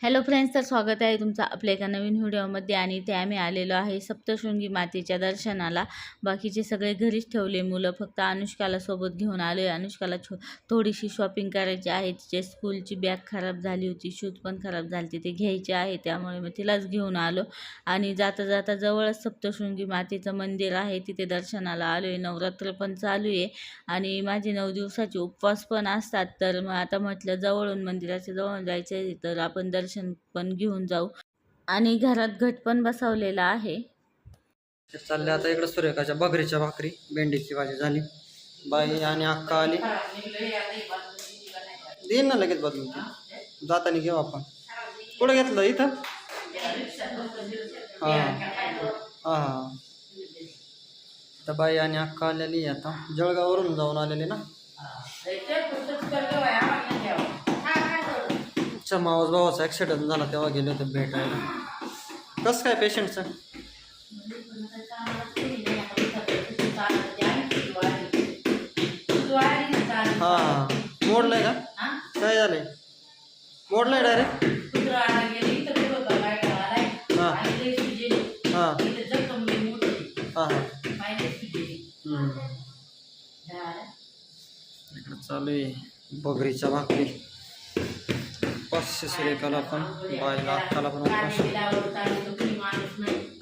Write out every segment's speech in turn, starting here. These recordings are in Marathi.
हॅलो फ्रेंड्स तर स्वागत आहे तुमचं आपल्या एका नवीन व्हिडिओमध्ये आणि ते आम्ही आलेलो आहे सप्तशृंगी मातेच्या दर्शनाला. बाकीचे सगळे घरीच ठेवले मुलं फक्त अनुष्काला सोबत घेऊन आलो आहे अनुष्काला छो थोडीशी शॉपिंग करायची आहे. तिच्या स्कूलची बॅग खराब झाली होती शूज पण खराब झाले होती ते घ्यायचे आहे. त्यामुळे मग तिलाच घेऊन आलो आणि जाता जाता जवळच सप्तशृंगी मातेचं मंदिर आहे. तिथे दर्शनाला आलो आहे नवरात्र पण चालू आहे आणि माझे नऊ दिवसाचे उपवास पण असतात. तर मग आता म्हटलं जवळून मंदिराच्या जवळून जायचं आहे तर आपण दर्शन पण घेऊन जाऊ. आणि घरात घट पण बसवलेला आहे. चालले आता इकडं सूर्यकाच्या बकरीच्या भाकरी भेंडीची भाजी झाली. बाई आणि अक्का आली. देईन ना लगेच बदलून ती. जाताना घेऊ आपण. कुठं घेतलं इथं? हां. हां. हां तर बाई आणि अक्का आलेली आता. जळगाववरून जाऊन आलेली ना. अच्छा मावस भावाचा ॲक्सिडेंट झाला तेव्हा गेले होते भेटायला. कसं काय पेशंटचं हां मोडलंय का? काय झालंय? मोडलंय डायरेक्ट हां. हां. हां हां. इकडं चालू आहे. बगरीच्या भाकरी. पाचशे सुरेखाला पण बायला अक्काला पण पाचशे.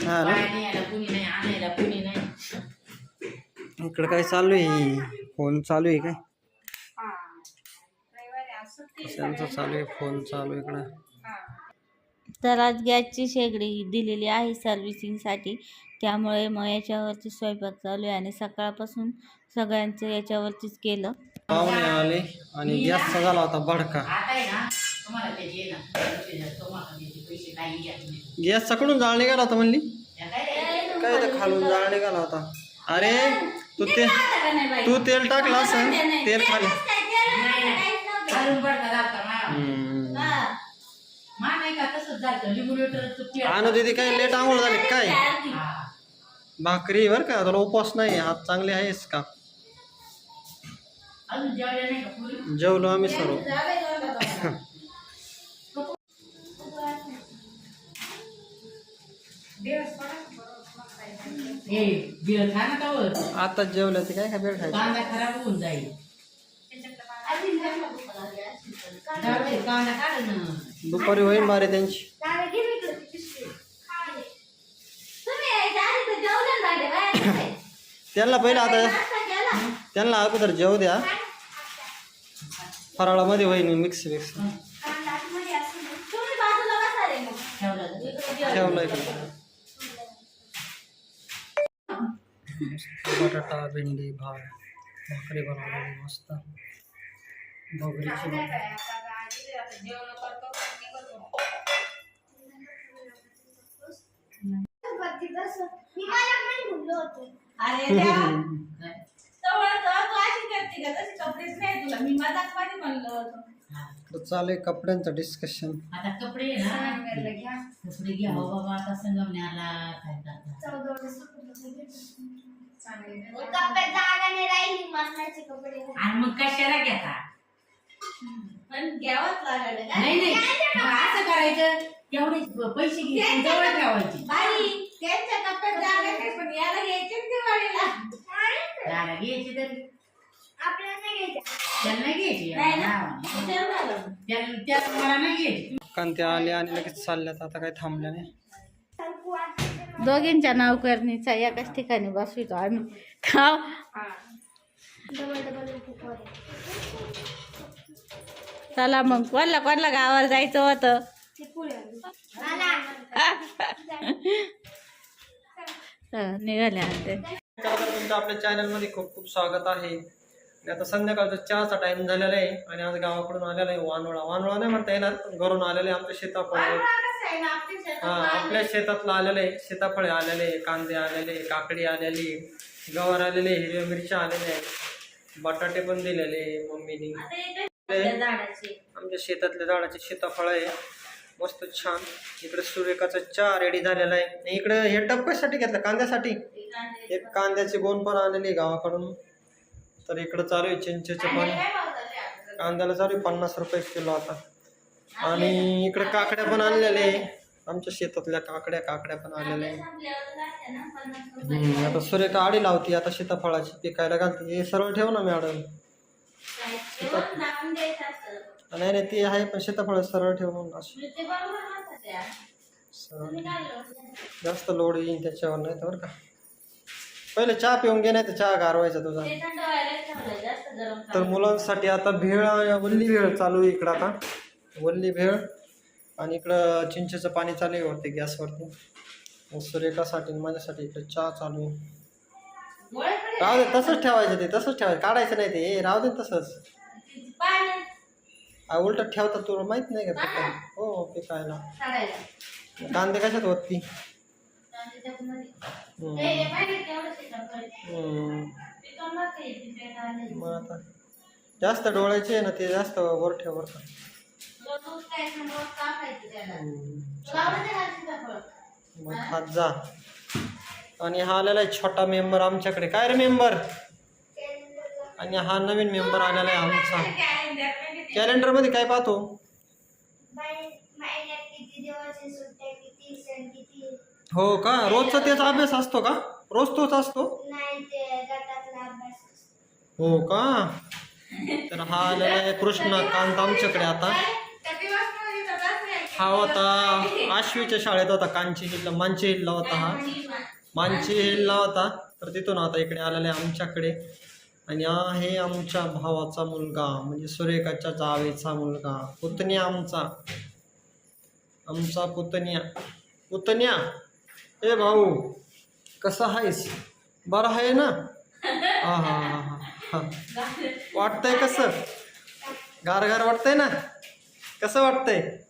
हा ना? इकडं काय चालू आहे? फोन चालू आहे काय? कशांचा चालू आहे? फोन चालू आहे इकडं. तर आज गॅसची शेगडी दिलेली आहे सर्व्हिसिंगसाठी. त्यामुळे मग याच्यावरती स्वयंपाक चालू आहे आणि सकाळपासून सगळ्यांचं याच्यावरतीच केलं. पाहुणे आले आणि गॅसचा झाला होता भडका गॅसचा कडून जाळ निघाला होता म्हणली? काय तर खालून जाळ निघाला होता? अरे तू ते तू तेल टाकलं असं? तेल खाली. हम्म. आणू दीदी काय लेट आंघोळ झाली काय? भाकरी बर का तुला उपवास नाही हात चांगले आहेस का? जेवलो आम्ही सर्व. आता जेवलं ते काय काय बेळ खायचं. कांदा खराब होऊन जाईल. कांदा काढ ना. दुपारी होईल बारे त्यांची. त्यांना पहिलं आता त्यांना अगोदर जेव द्या. फराळामध्ये होईल मिक्स मिक्स. ठेवलं इकडे बटाटा भेंडी भात भाकरी बनवलेली मस्त. बगरीची भाकरी. अरे मी मजाकमध्ये म्हणलं होतं. तर चालू आहे कपड्यांचं डिस्कशन आता कपडे ना. कपडे घ्या. हो बाबा आता संगमण्याला काय करता आणि मग कशाला घेता? पण घ्यावंच लागलं का? नाही नाही. मग असं करायचं तेवढे पैसे घ्यायचे जवळ ठेवायचे. बाई, त्यांच्या कप्प्यात जागा नाही, पण याला घ्यायचे ना दिवाळीला. जागा घ्यायची तरी. त्यांना नाही घ्यायची. नाही ना? नावाने. विचार झाला. त्याला त्याला मला नाही घ्यायची. कांते आले आणि लगेच चालल्यात आता काही थांबल्या नाही. दोघींच्या नावकरणीचा एकाच ठिकाणी बसवितो आम्ही. खाव चला मग. कोणला कोणला गावाला जायचं होतं? निघाले आणते तर तुमचं आपल्या चॅनलमध्ये खूप खूप स्वागत आहे. आता संध्याकाळचा चहाचा टाइम झालेला आहे आणि आज गावाकडून आलेला आहे वानोळा. वानोळा नाही म्हणता येणार घरून आलेले आहे आमच्या सीताफळ हा आपल्या शेतातलं आलेलं आहे. सीताफळे आलेले आहे कांदे आलेले आहे काकडी आलेली आहे, गवार आलेले आहे, हिरव्या मिरच्या आलेल्या आहेत. बटाटे पण दिलेले आहे मम्मीनी. आमच्या शेतातल्या झाडाचे सीताफळ आहे. मस्त छान. इकडे सूर्यकाचा चहा रेडी झालेला आहे. आणि इकडे हे टप कशासाठी घेतलं कांद्यासाठी. एक कांद्याची गोण पण आलेली आहे गावाकडून. तर इकडं चालू आहे चिंचेचे पण. कांद्याला चालू आहे पन्नास रुपये किलो आता. आणि इकडे काकड्या पण आणलेल्या आहे आमच्या शेतातल्या काकड्या काकड्या पण आलेल्या आहे संपल्यावर जाते ना पन्नास रुपये. हम्म, आता सुरेखा आडी लावती आता सीताफळाची पिकायला घालते हे सरळ ठेव ना मॅडम. नाही नाही ती आहे पण सीताफळ सरळ ठेव म्हणून अशी. सरळ? जास्त लोड येईन त्याच्यावर नाही तर बरं का पहिले चहा पिऊन घे नाही तर चहा गारवायचा तुझा तर मुलांसाठी आता भेळ वल्ली भेळ चालू आहे इकडं आता वल्ली भेळ आणि इकडं चिंचेचं पाणी चालू आहे वाटते गॅसवरती. मग सुरेखासाठी माझ्यासाठी इकडे चहा चालू आहे. राहू दे तसंच ठेवायचं ते तसंच ठेवायचं. काढायचं नाही ते. राहू दे तसंच. उलट ठेवतात तुला माहीत नाही का ते हो ते काय ना कांदे कशात वरती मग आता जास्त डोळ्याचे आहे ना ते जास्त वर ठेव बरं का रोज काय समोर टाकायचं त्याला. हम्म. तुला आवडते का सीताफळ? मग खात जा आणि हा आलेला आहे छोटा मेंबर आमच्याकडे काय रे मेंबर आणि हा नवीन मेंबर आलेला आहे आमचा कॅलेंडरमध्ये काय पाहतो हो का रोजचा तेच अभ्यास असतो का रोज तोच असतो. हो का तर हा आलेला आहे कृष्णकांत आमच्याकडे आता त्या दिवसमध्ये तर बस नाही. हा होता आश्वीच्या शाळेत होता कांची हिल्ला मांची हिल्ला होता हा. मांची हिल्ला होता. तर तिथून आता इकडे आलेला आहे आमच्याकडे. आणि हे आहे आमच्या भावाचा मुलगा म्हणजे सुरेखाच्या जावेचा मुलगा पुतण्या आमचा. आमचा पुतण्या. पुतण्या? ए भाऊ कसा आहेस? बरं आहे ना? हा हा हा हा वाटतंय कसं? गार गार वाटतंय ना? कसं वाटतंय?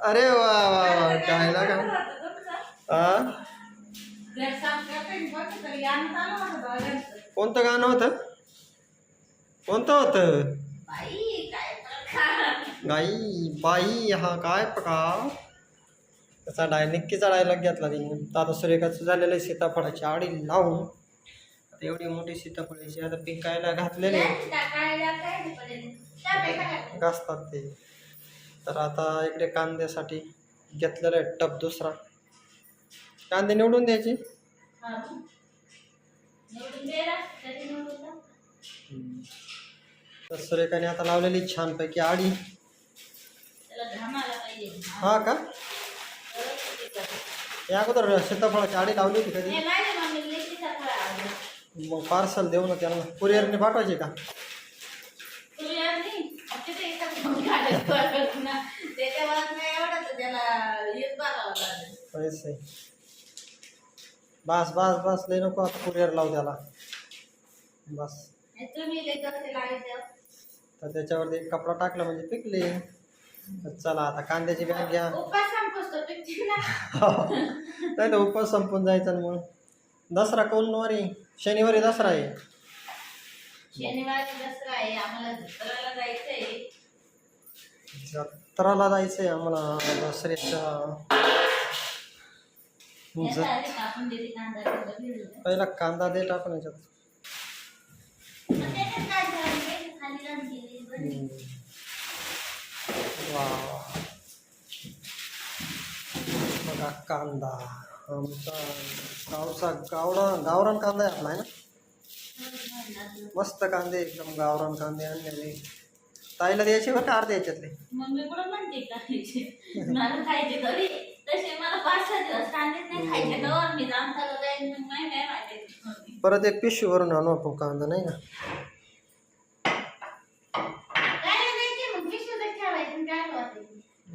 अरे वा वा वा काय होतं दोघांचं. कोणतं गाणं होतं? कोणतं होतं? काय. गाई बाई हा काय प्रकार? त्याचा डाय नक्कीचा डायलॉग घेतला तिने. आता सुरेखाचं झालेलं आहे सीताफळाची आडी लावून. आता एवढी मोठी सीताफळाची आता पिकायला घातलेली काय नाही काय? घासतात ते. तर आता इकडे कांद्यासाठी घेतलेला आहे टप दुसरा. कांदे निवडून द्यायचे? हा. तर सुरेखाने आता लावलेली छानपैकी आडी. त्याला घामाला पाहिजे. हा का? या अगोदर सीताफळाची आडी लावली होती कधी. मग पार्सल देऊ ना त्यांना. कुरिअरने पाठवायचे का? बस बस बस. लय नको आता कुरिअर लावू त्याला. बस. तर त्याच्यावरती एक कपडा टाकला म्हणजे पिकले. चला आता कांद्याची बॅग घ्या. उपास नाही तर उपवास संपून जायचा ना मग. दसरा कोण वारी शनिवारी दसरा आहे. शनिवारी दसरा आहे. आम्हाला दसऱ्याला जायचंय. जत्राला जायचंय आम्हाला दसऱ्याच्या. पहिला कांदा दे टाकून याच्यात. बघा कांदा आमचा गावचा गावडा गावरान कांदा आहे आपला आहे ना? मस्त कांदे एकदम गावरान कांदे आणलेले. ताईला द्यायचे बरं का अर्धे याच्यातले मम्मी कुठं म्हणते खायचे मला खायचे घरी तसे मला पाच सहा दिवस कांदेच नाही खायचे तर. मी जामताला जाईन मग नाही नाही माहिती परत एक पिशवी भरून आणू आपण कांदा नाही का?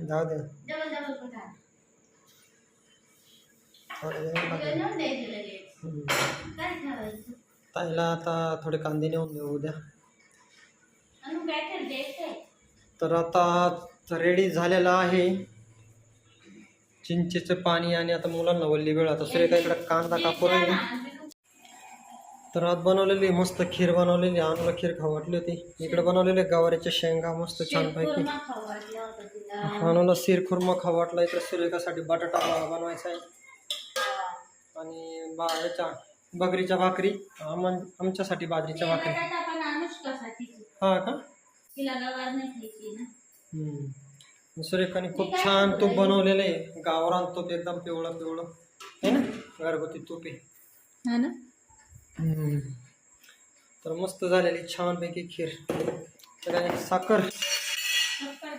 जाऊ दे. ताईला आता थोडे कांदे नेऊन देऊ उद्या. तर आता रेडी झालेलं आहे. चिंचेचं पाणी आणि आता मुलांना वल्ली वेळ. आता सुरेखा इकडे कांदा कापू राहिली. तर आज बनवलेली मस्त खीर बनवलेली. आणूला खीर खाऊ वाटली होती. इकडे बनवलेले गवारीच्या शेंगा मस्त छानपैकी. आणूला शिरखुर्मा खाऊ वाटला इकडे सुरेखासाठी बटाटा बनवायचा आहे. आणि बा याच्या बकरीच्या भाकरी. आम आमच्यासाठी बाजरीच्या भाकरी. हा का? तिला गवार नाही खायची ना. हम्म. सुरेखाने खूप छान तूप बनवलेलं आहे. गावरान तूप एकदम पिवळं पिवळं. आहे ना? घरगुती तूप आहे. ना? तर मस्त झालेली छानपैकी खीर. तर आणि साखर.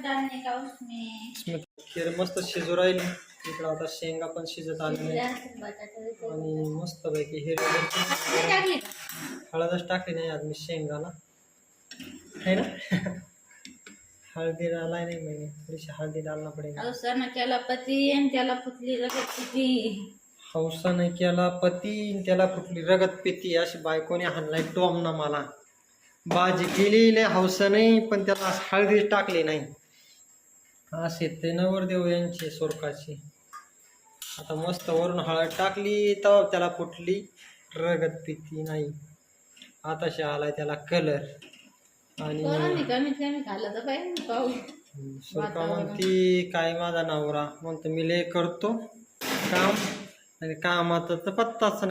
डालने का उसमें? खीर मस्त शिजू राहिली. इकडं आता शेंगा पण शिजत आलेले आणि मस्तपैकी हिरवी मिरची. हळदच टाकली नाही आज मी शेंगाला. है ना? हळदी डालाय नाही मैंने थोडीशी हळदी डालना पडेगा अवसर केला पती आणि त्याला फुटली रगत किती हौसाने केला पती न त्याला कुठली रगत पिती. अशी बायकोने हाणलाय टोमना मला. भाजी केलेली हौसा नाही पण त्याला हळदी टाकली नाही. असे ते नवरदेव यांचे सोरकाचे आता मस्त वरून हळद टाकली तर त्याला कुठली रगत पिती नाही. आताशी आलाय त्याला कलर आणि पोरांनी कमीत कमी खाल्लं तर पाहिजे पाहू. सुरका म्हणती काय माझा नवरा? म्हणतो मी लय करतो काम आणि कामाचा तर पत्ताच नाही.